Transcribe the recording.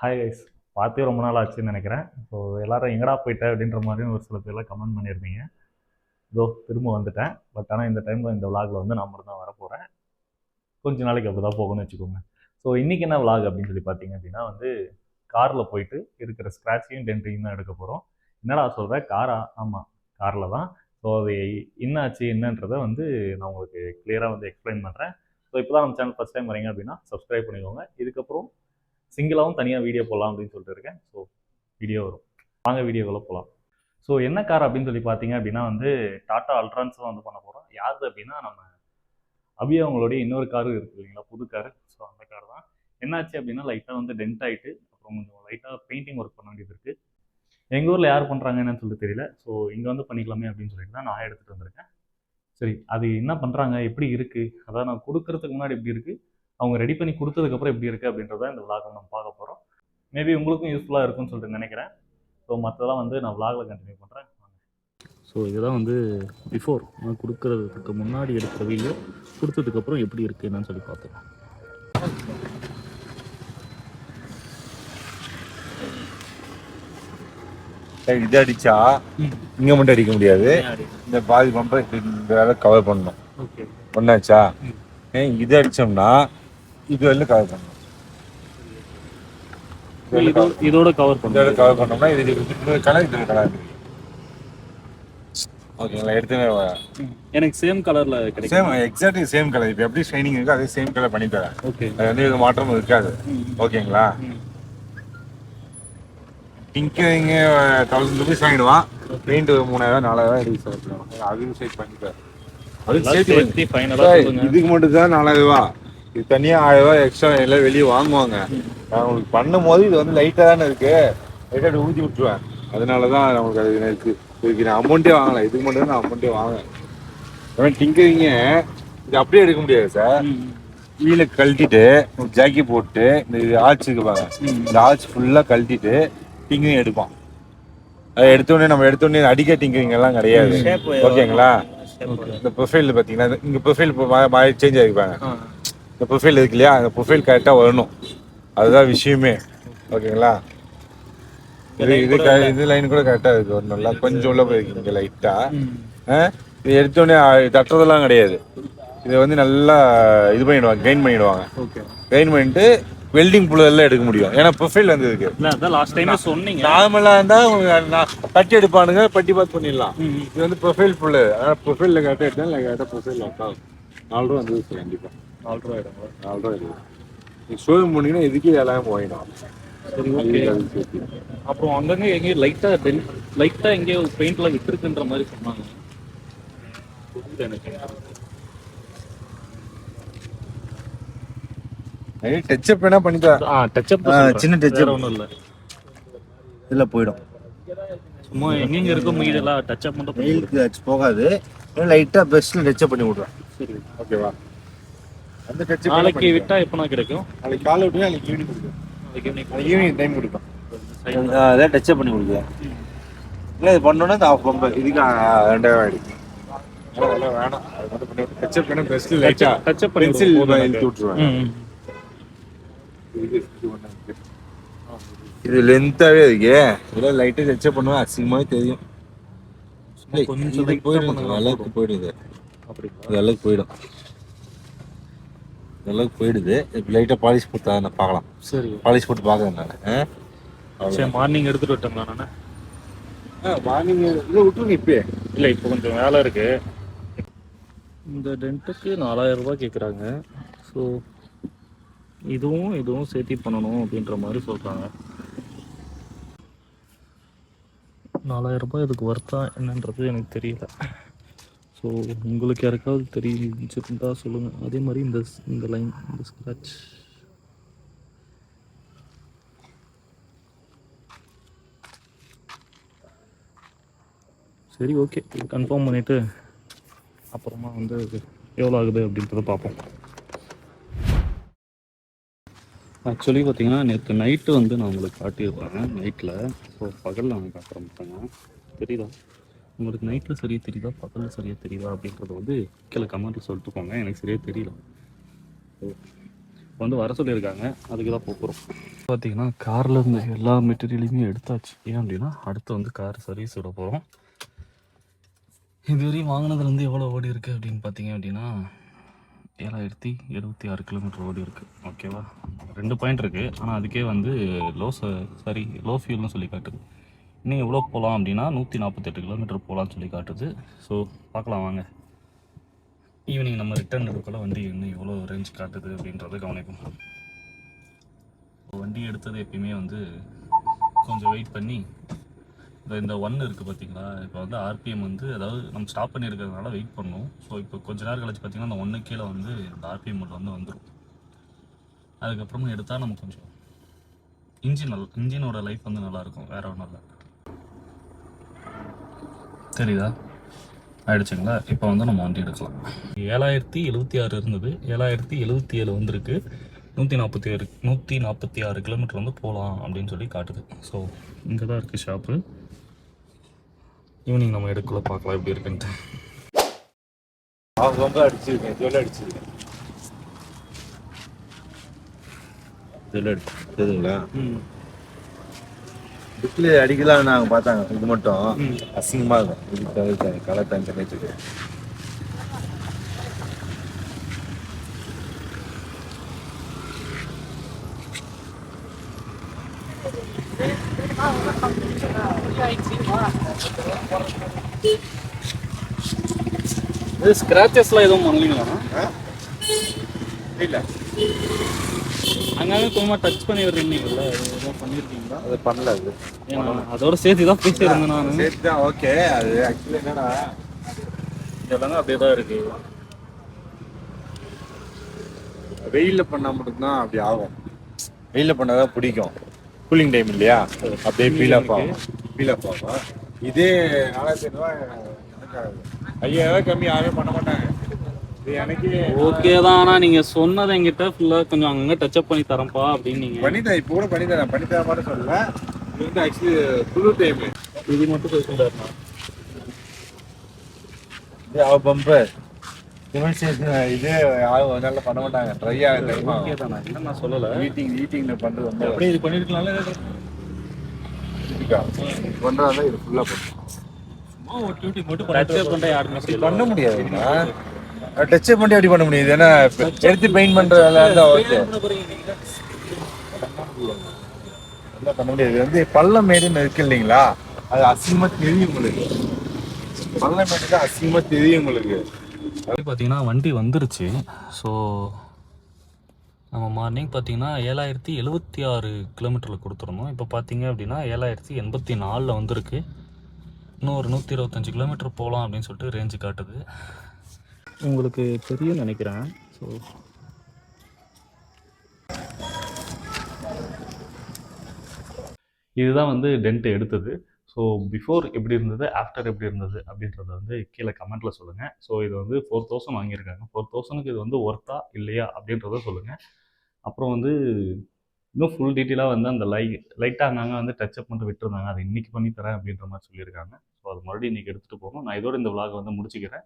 Hi guys பார்த்தே ரொம்ப நாள் ஆச்சுன்னு நினைக்கிறேன். ஸோ எல்லாரும் எங்கடா போயிட்ட அப்படின்ற மாதிரியும் ஒரு சில பேர்லாம் கமெண்ட் பண்ணியிருந்தீங்க. இதோ திரும்ப வந்துட்டேன். பட் ஆனால் இந்த டைமில் இந்த விலாகில் வந்து நான் மட்டும் தான் வரப்போகிறேன் கொஞ்ச நாளைக்கு அப்படி தான் போகணும்னு வச்சுக்கோங்க. ஸோ இன்றைக்கி என்ன விலாக் அப்படின்னு சொல்லி பார்த்தீங்க அப்படின்னா வந்து காரில் போயிட்டு இருக்கிற ஸ்க்ராட்சையும் டென்ட்டையும் தான் எடுக்க போகிறோம் என்னடா சொல்கிறேன் காரா ஆமாம் காரில் தான். ஸோ அது என்னாச்சு என்னன்றதை வந்து நான் உங்களுக்கு கிளியராக வந்து எக்ஸ்பிளைன் பண்ணுறேன் ஸோ இப்போ தான் நம்ம சேனல் ஃபஸ்ட் டைம் வரீங்க அப்படின்னா சப்ஸ்கிரைப் பண்ணிக்கோங்க. இதுக்கப்புறம் சிங்கிளாகவும் தனியாக வீடியோ போடலாம் அப்படின்னு சொல்லிட்டு இருக்கேன். ஸோ வீடியோ வரும். வாங்க வீடியோக்குள்ளே போகலாம் ஸோ என்ன கார் அப்படின்னு சொல்லி பார்த்தீங்க அப்படின்னா வந்து டாட்டா அல்ட்ரான்ஸ் தான் வந்து பண்ண போகிறோம் யாரு அப்படின்னா நம்ம அபியா அவங்களுடைய இன்னொரு காரு இருக்குது இல்லைங்களா? புது காரு ஸோ அந்த கார் தான். என்னாச்சு அப்படின்னா லைட்டாக வந்து டென்ட் ஆகிட்டு அப்புறம் கொஞ்சம் லைட்டாக பெயிண்டிங் ஒர்க் பண்ண வேண்டியது இருக்குது எங்கள் ஊரில் யார் பண்ணுறாங்க என்னன்னு சொல்லிட்டு தெரியல. ஸோ இங்கே வந்து பண்ணிக்கலாமே அப்படின்னு சொல்லிட்டு தான் நான் எடுத்துகிட்டு வந்திருக்கேன். சரி அது என்ன பண்ணுறாங்க எப்படி இருக்குது அதான் நான் கொடுக்கறதுக்கு முன்னாடி எப்படி இருக்குது அவங்க ரெடி பண்ணி கொடுத்ததுக்கப்புறம் எப்படி இருக்குது அப்படின்றத இந்த விலாக நம்ம பார்க்க போகிறோம் மேபி உங்களுக்கும் யூஸ்ஃபுல்லாக இருக்கும்னு சொல்லிட்டு நினைக்கிறேன். ஸோ மற்றதெல்லாம் வந்து நான் விலாகில் கண்டினியூ பண்ணுறேன் ஸோ இதுதான் வந்து பிஃபோர் நான் கொடுக்கறதுக்கு முன்னாடி எடுக்கிற வீடியோ கொடுத்ததுக்கப்புறம் எப்படி இருக்குது என்னன்னு சொல்லி பார்த்தோம் சரி, இது அடிச்சா? இங்க மட்டும் அடிக்க முடியாது. இந்த பாதி பம்பை இந்த வேலை கவர் பண்ணணும். ஓகே ஒன்னாச்சா இது அடிச்சோம்னா இது வரல கவர் பண்ணணும் இதோட கவர் வேலை கவர் பண்ணோம்னா இது கலர் இது கலர். ஓகேங்களா எடுத்து எனக்கு சேம் கலரில் கிடைக்கும் சேம் எக்ஸாக்ட்லி சேம் கலர் இப்போ எப்படி ஷைனிங் இருக்கோ அதே சேம் கலர் பண்ணி தரேன். ஓகே அது வந்து எதுவும் மாற்றமும் இருக்காது. ஓகேங்களா டிங்கரிங் தௌசண்ட் ருபீஸ் வாங்கிடுவான். பெயிண்ட் மூணாயிரம் நாலாயிரம் எடுத்து சார் அதுவும் பண்ணிட்டார் அது சேர்த்து பண்ணி- சேர்த்து ஃபைனலாக இதுக்கு மட்டும் தான் நாலாயிரம் ரூபா. இது தனியா ஆயிரம் ரூபாய் எக்ஸ்ட்ரா எல்லாம் வெளியே வாங்குவாங்க. நான் உங்களுக்கு பண்ணும் போது இது வந்து லைட்டா தானே இருக்கு. லைட்டா ஊதி விட்டுருவேன். அதனால தான் நமக்கு அது இருக்கு? இதுக்கு நான் அமௌண்ட்டே வாங்கல. இதுக்கு மட்டும் நான் அமௌண்ட்டே வாங்க டிங்கரிங்க இது அப்படியே எடுக்க முடியாது சார் வீல கழட்டிட்டு ஜாக்கி போட்டு இந்த இது ஆர்ச் இருக்கு பாருங்க. இந்த ஆர்ச் ஃபுல்லா கழட்டிட்டு டிங்கரிங் எடுப்பான். அது எடுத்த உடனே நம்ம எடுத்த உடனே அடிக்க டிங்கரிங் எல்லாம் கிடையாது ஓகேங்களா இந்த ப்ரொஃபைல் பாத்தீங்கன்னா இது- இங்க ப்ரொஃபைல் சேஞ்ச் ஆகிப்பாங்க இந்த ப்ரொஃபைல் இருக்கு இல்லையா? அந்த ப்ரொஃபைல் கரெக்டா வரணும். அதுதான் விஷயமே. ஓகேங்களா? இது இது இது லைன் கூட கரெக்டா இருக்கு. ஒரு நல்லா கொஞ்சம் உள்ள போயிருக்கு இங்க லைட்டா இது எடுத்த உடனே அ- தட்டுறதெல்லாம் கிடையாது. இதை வந்து நல்லா இது பண்ணிடுவாங்க கெயின் பண்ணிடுவாங்க. ஓகே. கெயின் பண்ணிட்டு வெல்டிங் புள்ளெல்லாம் எடுக்க முடியும். ஏன்னா ப்ரொஃபைல் வந்து இருக்கு. லாஸ்ட் டைமே சொன்னீங்க. நார்மலா இருந்தா உங்க நான் தட்டி எடுப்பானுங்க பட்டி பார்த்து பண்ணிடலாம். இது வந்து ப்ரொஃபைல் புல்லு அதனால ப்ரொஃபைல்ல கரெக்டாக எடுத்தா இல்லை கரெக்டாக ப்ரொஃபைல் ஒர்க் நாலு ரூபா வந்து கண்டிப்பா. நாலு ரூபா ஆயிடுங்க நாலு ரூபா ஷோரூம் போனீங்கன்னா இதுக்கே சரி ஓகே அப்புறம் அங்கங்க எங்கேயும் லைட்டா டென் லைட்டா எங்கேயோ பெயிண்ட்ல விட்டுருக்குன்ற மாதிரி சொன்னாங்க. எனக்கு. டச்சப் வேணா பண்ணி தரேன் ஆ டச்சப் சின்ன up. ஒன்றும் இல்லை. இதில் போயிடும். சும்மா எங்கெங்க இருக்கோ மீதெல்லாம் டச்சப் மட்டும் வெயிலுக்கு போகாது. லைட்டாக பெஸ்ட்டில் டச்சப் பண்ணி விட்றேன். சரி ஓகேவா அந்த டச்சப் நாளைக்கு விட்டா எப்போ கிடைக்கும்? நாளைக்கு காலை விட்டு நாளைக்கு ஈவினிங் கொடுக்கும் நாளைக்கு நாளைக்கு ஈவினிங் டைம் கொடுக்கும் அதான் டச்சப் பண்ணி கொடுக்குறேன் இல்லை இது பண்ணோன்னா இந்த ஆஃப் பம்பர் இதுக்கு ரெண்டாயிரம் ஆயிடுச்சு வேணாம். அது மட்டும் பண்ணி பண்ண பண்ணி பென்சில் ம், ம். இது இது இருக்கு. இது லென்த்தாவே இருக்கு. இதெல்லாம் பண்ணுவேன். அசிங்கமாவே தெரியும். கொஞ்சம் இது போயிடும். அளவுக்கு இது. அளவுக்கு போயிடும். இது அளவுக்கு போயிடுது. இப்போ லைட்டாக பாலிஷ் போட்டு நான் பார்க்கலாம். சரி. பாலிஷ் போட்டு பார்க்குறேன் நான். சரி மார்னிங் எடுத்துட்டு விட்டோங்களா நான்? மார்னிங் இல்லை விட்டுருங்க இப்பயே. இல்லை இப்போ கொஞ்சம் வேலை இருக்கு. இந்த டென்ட்டுக்கு நாலாயிரம் ரூபாய் கேட்குறாங்க ஸோ இதுவும் இதுவும் சேர்த்தி பண்ணணும் அப்படின்ற மாதிரி சொல்கிறாங்க நாலாயிரம் ரூபாய் இதுக்கு ஒர்த்தா என்னன்றது எனக்கு தெரியல. ஸோ உங்களுக்கு யாருக்காவது தெரிஞ்சிருந்தா சொல்லுங்கள் அதே மாதிரி இந்த இந்த லைன் இந்த ஸ்க்ராட்ச் சரி ஓகே கன்ஃபார்ம் பண்ணிவிட்டு அப்புறமா வந்து எவ்வளோ ஆகுது அப்படின்றத பார்ப்போம். ஆக்சுவலி பார்த்தீங்கன்னா நேற்று நைட்டு வந்து நான் உங்களுக்கு காட்டியிருப்பேன் நைட்டில் ஸோ பகலில் நான் காட்ட மாட்டாங்க தெரியுதா? உங்களுக்கு நைட்டில் சரியாக தெரியுதா பகலில் சரியாக தெரியுதா அப்படின்றத வந்து கீழே கமெண்ட்டில் சொல்லிட்டு போங்க. எனக்கு சரியாக தெரியல. இப்போ வந்து வர சொல்லியிருக்காங்க. அதுக்கு தான் போகிறோம் பார்த்தீங்கன்னா காரில் இருந்த எல்லா மெட்டீரியலையுமே எடுத்தாச்சு. ஏன் அப்படின்னா அடுத்து வந்து கார் சர்வீஸ் விட போகிறோம் இதுவரையும் வாங்கினதுலேருந்து எவ்வளோ ஓடி இருக்குது அப்படின்னு பார்த்தீங்க அப்படின்னா ஏழாயிரத்தி எழுபத்தி ஆறு கிலோமீட்டர் ஓடி இருக்குது ஓகேவா ரெண்டு பாயிண்ட் இருக்குது ஆனால் அதுக்கே வந்து லோ சாரி லோ ஃபியூல்னு சொல்லி காட்டுது. இன்னும் எவ்வளோ போகலாம் அப்படின்னா நூற்றி நாற்பத்தெட்டு கிலோமீட்டர் போகலான்னு சொல்லி காட்டுது. ஸோ பார்க்கலாம் வாங்க. ஈவினிங் நம்ம ரிட்டர்ன் எடுக்கல வண்டி இன்னும் எவ்வளோ ரேஞ்ச் காட்டுது அப்படின்றத கவனிக்கும் வண்டி எடுத்தது எப்பயுமே வந்து கொஞ்சம் வெயிட் பண்ணி இந்த இந்த ஒன் இருக்குது பார்த்தீங்களா இப்போ வந்து ஆர்பிஎம் வந்து அதாவது நம்ம ஸ்டாப் பண்ணி இருக்கிறதுனால வெயிட் பண்ணும். ஸோ இப்போ கொஞ்ச நேரம் கழிச்சு பார்த்தீங்கன்னா அந்த ஒன்று கீழே வந்து இந்த ஆர்பிஎம் மட்டும் வந்து வந்துடும் அதுக்கப்புறமா எடுத்தால் நம்ம கொஞ்சம் இன்ஜின் நல் இன்ஜினோட லைஃப் வந்து நல்லாயிருக்கும் வேறு ஒன்றும் இல்லை. தெரியுதா? ஆயிடுச்சுங்களா? இப்போ வந்து நம்ம வண்டி எடுக்கலாம். ஏழாயிரத்தி எழுபத்தி ஆறு இருந்தது. ஏழாயிரத்தி எழுபத்தி ஏழு வந்திருக்கு. நூற்றி நாற்பத்தி ஆறு நூற்றி நாற்பத்தி ஆறு கிலோமீட்டர் வந்து போகலாம் அப்படின்னு சொல்லி காட்டுது. ஸோ இங்கே தான் இருக்குது ஷாப்பு ஈவினிங் நம்ம எடுக்கல பார்க்கலாம் எப்படி இருக்குன்ட்டு. அவங்க ரொம்ப அடிச்சிருக்கேன். ஜொல்ல அடிச்சிருக்கேன். ஜொல்ல அடிச்சுங்களா டிஸ்பிளே அடிக்கலாம் நாங்க பார்த்தாங்க. இது மட்டும். அசிங்கமா இருக்கும் இது தவிர்த்தாங்க கலர் தனி வச்சுட்டு இது ஸ்க்ராச்சஸ்லாம் எதுவும் பண்ணலீங்களா? இல்ல. அங்கங்கே கொஞ்சமாக டச் பண்ணி விடுறீங்கல்ல எதுவும் பண்ணியிருக்கீங்களா அது பண்ணல அது. அதோட சேர்த்து தான் பேசியிருந்தேன் நான். சேர்த்து தான் ஓகே அது ஆக்சுவலி என்னன்னா எல்லாமே அப்படியே தான் இருக்கு. வெயில்ல பண்ணா மட்டும்தான் அப்படி ஆகும். வெயில்ல பண்ணாதான் பிடிக்கும். கூலிங் டைம் இல்லையா? அப்படியே ஃபீல் அப் ஆகும். ஃபீல் அப் ஆகும். இதே நாலாயிரத்தி ஐநூறுவா ஐயாயிரம் கம்மி யாருமே பண்ண மாட்டாங்க. ஓகே தான் ஆனால் நீங்கள் சொன்னது என்கிட்ட ஃபுல்லாக கொஞ்சம் அங்கங்கே டச்சப் பண்ணி தரேன்ப்பா அப்படின்னு நீங்கள் பண்ணித்தரேன் இப்போ கூட பண்ணித்தரேன் பண்ணித்தர மாதிரி சொல்லல இது வந்து ஆக்சுவலி புது டைம் இது மட்டும் பேசுகிறாருண்ணா இது அவ பம்பர் சிவில் ஸ்டேஷன் இது யாரும் நாள்ல பண்ண மாட்டாங்க. ட்ரை ஆக டைம் ஓகே தானே இல்லை நான் சொல்லலை? மீட்டிங் மீட்டிங்ல பண்றது ரொம்ப அப்படியே இது பண்ணியிருக்கலாம்ல பண்றதா இது ஃபுல்லா பண்ணும் சும்மா ஒரு டியூட்டி மட்டும் பண்ண முடியாதுண்ணா டச் பண்ணி அப்படி பண்ண முடியுது ஏன்னா எடுத்து பெயிண்ட் பண்ற வேலை இருந்தா ஓகே பண்ண முடியாது வந்து பள்ளம் மேடுன்னு இருக்கு இல்லைங்களா? அது அசிங்கமா தெரியும் உங்களுக்கு. பள்ளம் மேடு தான் அசிங்கமா தெரியும் உங்களுக்கு. பார்த்தீங்கன்னா வண்டி வந்துருச்சு. ஸோ நம்ம மார்னிங் பார்த்தீங்கன்னா ஏழாயிரத்தி எழுபத்தி ஆறு கிலோமீட்டரில் கொடுத்துருந்தோம் இப்போ பார்த்தீங்க அப்படின்னா ஏழாயிரத்தி எண்பத்தி நாலில் வந்திருக்கு. இன்னும் ஒரு நூற்றி இருபத்தஞ்சி கிலோமீட்டர் போகலாம் அப்படின்னு சொல்லிட்டு ரேஞ்சு காட்டுது. உங்களுக்கு தெரியும் நினைக்கிறேன். ஸோ இதுதான் வந்து டென்ட் எடுத்தது. ஸோ பிஃபோர் எப்படி இருந்தது ஆஃப்டர் எப்படி இருந்தது அப்படின்றத வந்து கீழே கமெண்ட்டில் சொல்லுங்கள் ஸோ இது வந்து ஃபோர் தௌசண்ட் வாங்கியிருக்காங்க. ஃபோர் தௌசண்ட்க்கு இது வந்து ஒர்த்தா இல்லையா அப்படின்றத சொல்லுங்கள் அப்புறம் வந்து இன்னும் ஃபுல் டீட்டெயிலாக வந்து அந்த லை லைட்டாக அங்கங்கே வந்து டச்சப் பண்ணிட்டு விட்டுருந்தாங்க. அதை இன்னைக்கு பண்ணி தரேன் அப்படின்ற மாதிரி சொல்லியிருக்காங்க. ஸோ அது மறுபடியும் இன்றைக்கி எடுத்துகிட்டு போகணும். நான் இதோட இந்த விலாகை வந்து முடிச்சுக்கிறேன்.